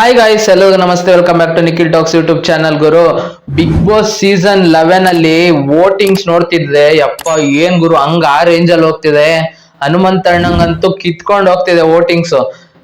Hi guys ಎಲ್ಲರಿಗೂ ನಮಸ್ತೆ welcome back to Nikhil talks YouTube channel Guru. Bigg Boss season eleven ಅಲ್ಲಿ votings ನೋಡ್ತಿದ್ರೆ, ಯಪ್ಪ, ಏನ್ ಗುರು, ಹಂಗ ಆ ರೇಂಜ್ ಅಲ್ಲಿ ಹೋಗ್ತಿದೆ? ಹನುಮಂತಣ್ಣಂಗಂತೂ ಕಿತ್ಕೊಂಡು ಹೋಗ್ತಿದೆ ವೋಟಿಂಗ್ಸ್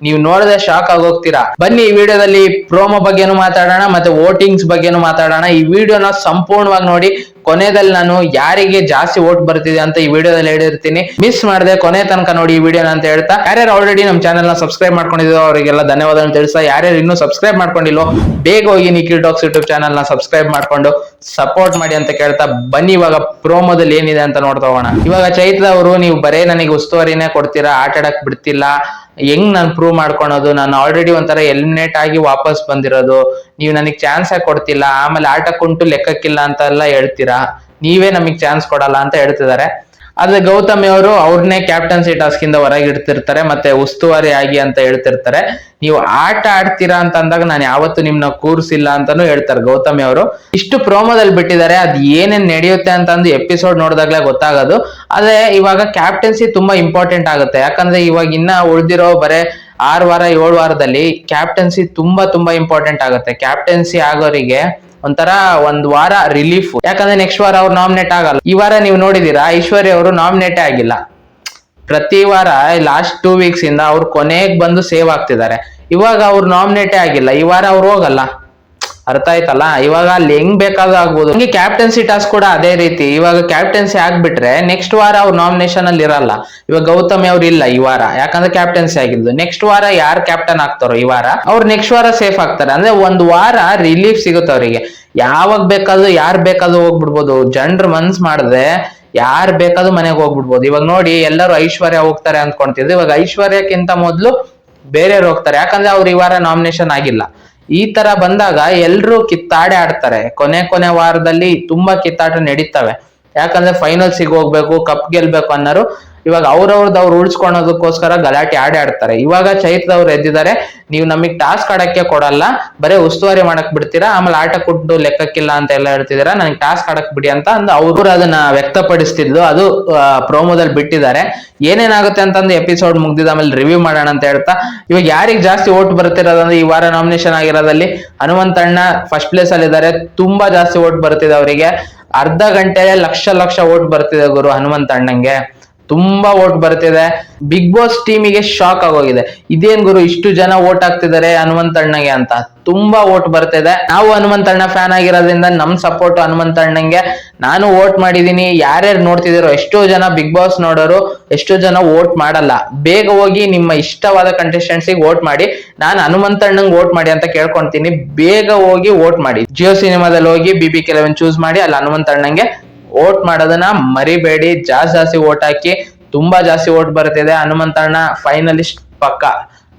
ನೀವು ನೋಡದೆ ಶಾಕ್ ಆಗೋಗ್ತೀರಾ ಬನ್ನಿ, ಈ ವಿಡಿಯೋದಲ್ಲಿ ಪ್ರೋಮೋ ಬಗ್ಗೆನೂ ಮಾತಾಡೋಣ, ಮತ್ತೆ ವೋಟಿಂಗ್ಸ್ ಬಗ್ಗೆನೂ ಮಾತಾಡೋಣ. ಈ ವಿಡಿಯೋನ ಸಂಪೂರ್ಣವಾಗಿ ನೋಡಿ ಕೊನೆಯಲ್ಲಿ ನಾನು ಯಾರಿಗೆ ಜಾಸ್ತಿ ಓಟ್ ಬರ್ತಿದೆ ಅಂತ ಈ ವಿಡಿಯೋದಲ್ಲಿ ಹೇಳಿರ್ತೀನಿ. ಮಿಸ್ ಮಾಡದೆ ಕೊನೆ ತನಕ ನೋಡಿ ಈ ವಿಡಿಯೋನ ಅಂತ ಹೇಳ್ತಾ. ಯಾರ್ಯಾರು ಆಲ್ರೆಡಿ ನಮ್ಮ ಚಾನಲ್ನ ಸಬ್ಸ್ಕ್ರೈಬ್ ಮಾಡ್ಕೊಂಡಿದ್ರು ಅವರಿಗೆಲ್ಲ ಧನ್ಯವಾದ ತಿಳಿಸ್ತಾ. ಯಾರ್ಯಾರು ಇನ್ನೂ ಸಬ್ಸ್ಕ್ರೈಬ್ ಮಾಡ್ಕೊಂಡಿಲ್ಲ ಬೇಗ ಹೋಗಿ ನಿಖಿಲ್ ಡಾಕ್ಸ್ ಯೂಟ್ಯೂಬ್ ಚಾನಲ್ನ ಸಬ್ಸ್ಕ್ರೈಬ್ ಮಾಡ್ಕೊಂಡು ಸಪೋರ್ಟ್ ಮಾಡಿ ಅಂತ ಕೇಳ್ತಾ. ಬನ್ನಿ ಇವಾಗ ಪ್ರೋಮೋದಲ್ಲಿ ಏನಿದೆ ಅಂತ ನೋಡ್ತಾ ಹೋಗೋಣ. ಇವಾಗ ಚೈತ್ರ ಅವರು, ನೀವು ಬರೇ ನನಗೆ ಉಸ್ತುವಾರಿನೇ ಕೊಡ್ತೀರಾ, ಆಟ ಆಡಕ್ ಬಿಡ್ತಿಲ್ಲ. ಹೆಂಗ್ ನಾನು ಪ್ರೂವ್ ಮಾಡ್ಕೊಳೋದು? ನಾನು ಆಲ್ರೆಡಿ ಒಂಥರ ಎಲಿಮಿನೇಟ್ ಆಗಿ ವಾಪಸ್ ಬಂದಿರೋದು. ನೀವು ನನಗೆ ಚಾನ್ಸ್ ಕೊಡ್ತಿಲ್ಲ. ಆಮೇಲೆ ಆಟ ಕುಂಟು ಲೆಕ್ಕಕ್ಕಿಲ್ಲ ಅಂತ ಎಲ್ಲ ಹೇಳ್ತೀರಾ? ನೀವೇ ನಮಗೆ ಚಾನ್ಸ್ ಕೊಡಲ್ಲ ಅಂತ ಹೇಳ್ತಿದ್ದಾರೆ. ಆದ್ರೆ ಗೌತಮಿ ಅವರು ಅವ್ರನ್ನೇ ಕ್ಯಾಪ್ಟನ್ಸಿ ಟಾಸ್ಕ್ ಇಂದ ಹೊರಗೆ ಇಡ್ತಿರ್ತಾರೆ, ಮತ್ತೆ ಉಸ್ತುವಾರಿ ಆಗಿ ಅಂತ ಹೇಳ್ತಿರ್ತಾರೆ. ನೀವು ಆಟ ಆಡ್ತೀರಾ ಅಂತ ಅಂದಾಗ ನಾನು ಯಾವತ್ತು ನಿಮ್ನ ಕೂರ್ಸಿಲ್ಲ ಅಂತಾನು ಹೇಳ್ತಾರೆ ಗೌತಮಿ ಅವರು. ಇಷ್ಟು ಪ್ರೋಮೋದಲ್ಲಿ ಬಿಟ್ಟಿದ್ದಾರೆ, ಅದ್ ಏನೇನ್ ನಡೆಯುತ್ತೆ ಅಂತ ಅಂದು ಎಪಿಸೋಡ್ ನೋಡಿದಾಗ್ಲೇ ಗೊತ್ತಾಗೋದು. ಆದ್ರೆ ಇವಾಗ ಕ್ಯಾಪ್ಟನ್ಸಿ ತುಂಬಾ ಇಂಪಾರ್ಟೆಂಟ್ ಆಗುತ್ತೆ. ಯಾಕಂದ್ರೆ ಇವಾಗ ಇನ್ನ ಉಳಿದಿರೋ ಬರೇ ಆರು ವಾರ, ಏಳು ವಾರದಲ್ಲಿ ಕ್ಯಾಪ್ಟನ್ಸಿ ತುಂಬಾ ತುಂಬಾ ಇಂಪಾರ್ಟೆಂಟ್ ಆಗುತ್ತೆ. ಕ್ಯಾಪ್ಟನ್ಸಿ ಆಗೋರಿಗೆ ಒಂಥರ ಒಂದ್ ವಾರ ರಿಲೀಫ್ ಯಾಕಂದ್ರೆ ನೆಕ್ಸ್ಟ್ ವಾರ ಅವ್ರು ನಾಮಿನೇಟ್ ಆಗಲ್ಲ. ಈ ವಾರ ನೀವು ನೋಡಿದೀರಾ, ಐಶ್ವರ್ಯ ಅವರು ನಾಮಿನೇಟೇ ಆಗಿಲ್ಲ. ಪ್ರತಿ ವಾರ ಲಾಸ್ಟ್ ಟೂ ವೀಕ್ಸ್ ಇಂದ ಅವ್ರು ಕೊನೆಗೆ ಬಂದು ಸೇವ್ ಆಗ್ತಿದ್ದಾರೆ. ಇವಾಗ ಅವ್ರು ನಾಮಿನೇಟೇ ಆಗಿಲ್ಲ, ಈ ವಾರ ಅವ್ರು ಹೋಗಲ್ಲ. ಅರ್ಥ ಆಯ್ತಲ್ಲ? ಇವಾಗ ಅಲ್ಲಿ ಹೆಂಗ್ ಆಗ್ಬೋದು ಹಂಗೆ ಕ್ಯಾಪ್ಟನ್ಸಿ ಟಾಸ್ಕ್ ಕೂಡ ಅದೇ ರೀತಿ. ಇವಾಗ ಕ್ಯಾಪ್ಟನ್ಸಿ ಆಗ್ಬಿಟ್ರೆ ನೆಕ್ಸ್ಟ್ ವಾರ ಅವ್ರು ನಾಮಿನೇಷನ್ ಅಲ್ಲಿ ಇರಲ್ಲ. ಇವಾಗ ಗೌತಮಿ ಅವ್ರು ಇಲ್ಲ ಈ ವಾರ. ಯಾಕಂದ್ರೆ ಕ್ಯಾಪ್ಟನ್ಸಿ ಆಗಿದ್ದು. ನೆಕ್ಸ್ಟ್ ವಾರ ಯಾರು ಕ್ಯಾಪ್ಟನ್ ಆಗ್ತಾರೋ ಈ ವಾರ, ಅವ್ರು ನೆಕ್ಸ್ಟ್ ವಾರ ಸೇಫ್ ಆಗ್ತಾರೆ. ಅಂದ್ರೆ ಒಂದ್ ವಾರ ರಿಲೀಫ್ ಸಿಗುತ್ತೆ ಅವರಿಗೆ. ಯಾವಾಗ ಬೇಕಾದ್ರೂ, ಯಾರು ಬೇಕಾದ್ರೂ ಹೋಗ್ಬಿಡ್ಬೋದು. ಜನರು ಮನ್ಸ್ ಮಾಡಿದ್ರೆ ಯಾರು ಬೇಕಾದ್ರೂ ಮನೆಗೆ ಹೋಗ್ಬಿಡ್ಬೋದು. ಇವಾಗ ನೋಡಿ, ಎಲ್ಲರೂ ಐಶ್ವರ್ಯ ಹೋಗ್ತಾರೆ ಅಂದ್ಕೊಂತಿದ್ರು. ಇವಾಗ ಐಶ್ವರ್ಯಕ್ಕಿಂತ ಮೊದಲು ಬೇರೆಯವ್ರು ಹೋಗ್ತಾರೆ. ಯಾಕಂದ್ರೆ ಅವ್ರು ಈ ವಾರ ನಾಮಿನೇಷನ್ ಆಗಿಲ್ಲ. ಈ ತರ ಬಂದಾಗ ಎಲ್ರು ಕಿತ್ತಾಡೆ ಆಡ್ತಾರೆ ಕೊನೆ ಕೊನೆ ವಾರದಲ್ಲಿ ತುಂಬಾ ಕಿತ್ತಾಟ ನಡೀತವೆ. ಯಾಕಂದ್ರೆ ಫೈನಲ್ಸಿಗೆ ಹೋಗ್ಬೇಕು ಕಪ್ ಗೆಲ್ಬೇಕು ಅನ್ನೋರು ಇವಾಗ ಅವ್ರವ್ರದ್ದು ಅವ್ರು ಉಳಿಸ್ಕೊಳೋದಕ್ಕೋಸ್ಕರ ಗಲಾಟೆ ಆಡಿ ಆಡ್ತಾರೆ. ಇವಾಗ ಚೈತ್ರದವ್ರು ಎದ್ದಿದ್ದಾರೆ, ನೀವು ನಮಗೆ ಟಾಸ್ಕ್ ಆಡಕ್ಕೆ ಕೊಡಲ್ಲ, ಬರೀ ಉಸ್ತುವಾರಿ ಮಾಡಕ್ ಬಿಡ್ತೀರಾ, ಆಮೇಲೆ ಆಟ ಕೊಟ್ಟು ಲೆಕ್ಕಕ್ಕಿಲ್ಲ ಅಂತ ಎಲ್ಲ ಹೇಳ್ತಿದ್ದೀರಾ, ನನಗೆ ಟಾಸ್ಕ್ ಆಡಕ್ ಬಿಡಿ ಅಂತ ಅಂದ್ ಅವರು ಅದನ್ನ ವ್ಯಕ್ತಪಡಿಸ್ತಿದ್ಲು ಅದು ಪ್ರೋಮೋದಲ್ಲಿ ಬಿಟ್ಟಿದ್ದಾರೆ. ಏನೇನಾಗುತ್ತೆ ಅಂತಂದು ಎಪಿಸೋಡ್ ಮುಗ್ದಿದ ಆಮೇಲೆ ರಿವ್ಯೂ ಮಾಡೋಣ ಅಂತ ಹೇಳ್ತಾ, ಇವಾಗ ಯಾರಿಗೆ ಜಾಸ್ತಿ ಓಟ್ ಬರ್ತಿರೋದಂದ್ರೆ ಈ ವಾರ ನಾಮಿನೇಷನ್ ಆಗಿರೋದಲ್ಲಿ ಹನುಮಂತಣ್ಣ ಫಸ್ಟ್ ಪ್ಲೇಸ್ ಅಲ್ಲಿ ಇದ್ದಾರೆ ತುಂಬಾ ಜಾಸ್ತಿ ಓಟ್ ಬರ್ತಿದೆ ಅವರಿಗೆ. ಅರ್ಧ ಗಂಟೆ ಲಕ್ಷ ಲಕ್ಷ ಓಟ್ ಬರ್ತಿದೆ ಗುರು ಹನುಮಂತಣ್ಣಂಗೆ ತುಂಬಾ ಓಟ್ ಬರ್ತಿದೆ. ಬಿಗ್ ಬಾಸ್ ಟೀಮಿಗೆ ಶಾಕ್ ಆಗೋಗಿದೆ. ಇದೇನ್ ಗುರು, ಇಷ್ಟು ಜನ ಓಟ್ ಹಾಕ್ತಿದ್ದಾರೆ ಹನುಮಂತಣ್ಣಗೆ ಅಂತ. ತುಂಬಾ ಓಟ್ ಬರ್ತಿದೆ. ನಾವು ಹನುಮಂತಣ್ಣ ಫ್ಯಾನ್ ಆಗಿರೋದ್ರಿಂದ ನಮ್ ಸಪೋರ್ಟ್ ಹನುಮಂತಣ್ಣಂಗೆ ನಾನು ಓಟ್ ಮಾಡಿದೀನಿ. ಯಾರ್ಯಾರು ನೋಡ್ತಿದಿರೋ, ಎಷ್ಟೋ ಜನ ಬಿಗ್ ಬಾಸ್ ನೋಡೋರು, ಎಷ್ಟೋ ಜನ ಓಟ್ ಮಾಡಲ್ಲ. ಬೇಗ ಹೋಗಿ ನಿಮ್ಮ ಇಷ್ಟವಾದ ಕಂಟೆಸ್ಟೆಂಟ್ಸಿಗೆ ಓಟ್ ಮಾಡಿ, ನಾನು ಹನುಮಂತಣ್ಣಂಗೆ ಓಟ್ ಮಾಡಿ ಅಂತ ಕೇಳ್ಕೊಂತೀನಿ. ಬೇಗ ಹೋಗಿ ಓಟ್ ಮಾಡಿ. ಜಿಯೋ ಸಿನಿಮಾದಲ್ಲಿ ಹೋಗಿ ಬಿ ಬಿ ಕೆಲವನ್ ಚೂಸ್ ಮಾಡಿ, ಅಲ್ಲಿ ಹನುಮಂತಣ್ಣಂಗೆ ಓಟ್ ಮಾಡೋದನ್ನ ಮರಿಬೇಡಿ. ಜಾಸ್ತಿ ಜಾಸ್ತಿ ಓಟ್ ಹಾಕಿ ತುಂಬಾ ಜಾಸ್ತಿ ಓಟ್ ಬರ್ತಿದೆ. ಹನುಮಂತಣ್ಣ ಫೈನಲಿಸ್ಟ್ ಪಕ್ಕ.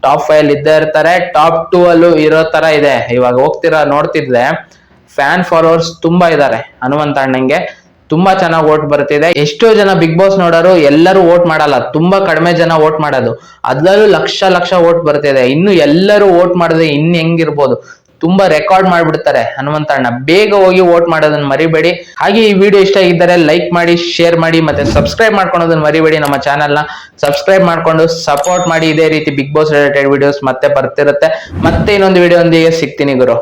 ಟಾಪ್ ಫೈವ್ ಇದ್ದೇ ಇರ್ತಾರೆ. ಟಾಪ್ ಟೂ ಅಲ್ಲೂ ಇರೋ ತರ ಇದೆ. ಇವಾಗ ಹೋಗ್ತಿರ ನೋಡ್ತಿದ್ರೆ ಫ್ಯಾನ್ ಫಾಲೋವರ್ಸ್ ತುಂಬಾ ಇದ್ದಾರೆ ಹನುಮಂತಣ್ಣಂಗೆ ತುಂಬಾ ಚೆನ್ನಾಗಿ ಓಟ್ ಬರ್ತಿದೆ. ಎಷ್ಟೋ ಜನ ಬಿಗ್ ಬಾಸ್ ನೋಡೋರು ಎಲ್ಲರೂ ಓಟ್ ಮಾಡಲ್ಲ. ತುಂಬಾ ಕಡಿಮೆ ಜನ ಓಟ್ ಮಾಡೋದು. ಅದ್ರಲ್ಲೂ ಲಕ್ಷ ಲಕ್ಷ ಓಟ್ ಬರ್ತಿದೆ. ಇನ್ನು ಎಲ್ಲರೂ ಓಟ್ ಮಾಡಿದ್ರೆ ಇನ್ ಹೆಂಗಿರ್ಬೋದು? ತುಂಬಾ ರೆಕಾರ್ಡ್ ಮಾಡ್ಬಿಡ್ತಾರೆ. ಹನುಮಂತಣ್ಣ ಬೇಗ ಹೋಗಿ ವೋಟ್ ಮಾಡೋದನ್ನ ಮರಿಬೇಡಿ. ಹಾಗೆ ಈ ವಿಡಿಯೋ ಇಷ್ಟ ಆಗಿದ್ದರೆ ಲೈಕ್ ಮಾಡಿ ಶೇರ್ ಮಾಡಿ ಮತ್ತೆ ಸಬ್ಸ್ಕ್ರೈಬ್ ಮಾಡ್ಕೊಳೋದನ್ನ ಮರಿಬೇಡಿ ನಮ್ಮ ಚಾನೆಲ್ನ ಸಬ್ಸ್ಕ್ರೈಬ್ ಮಾಡ್ಕೊಂಡು ಸಪೋರ್ಟ್ ಮಾಡಿ ಇದೇ ರೀತಿ ಬಿಗ್ ಬಾಸ್ ರಿಲೇಟೆಡ್ ವಿಡಿಯೋಸ್ ಮತ್ತೆ ಬರ್ತಿರುತ್ತೆ. ಮತ್ತೆ ಇನ್ನೊಂದು ವಿಡಿಯೋ ಒಂದಿಗೆ ಸಿಗ್ತೀನಿ ಗುರು.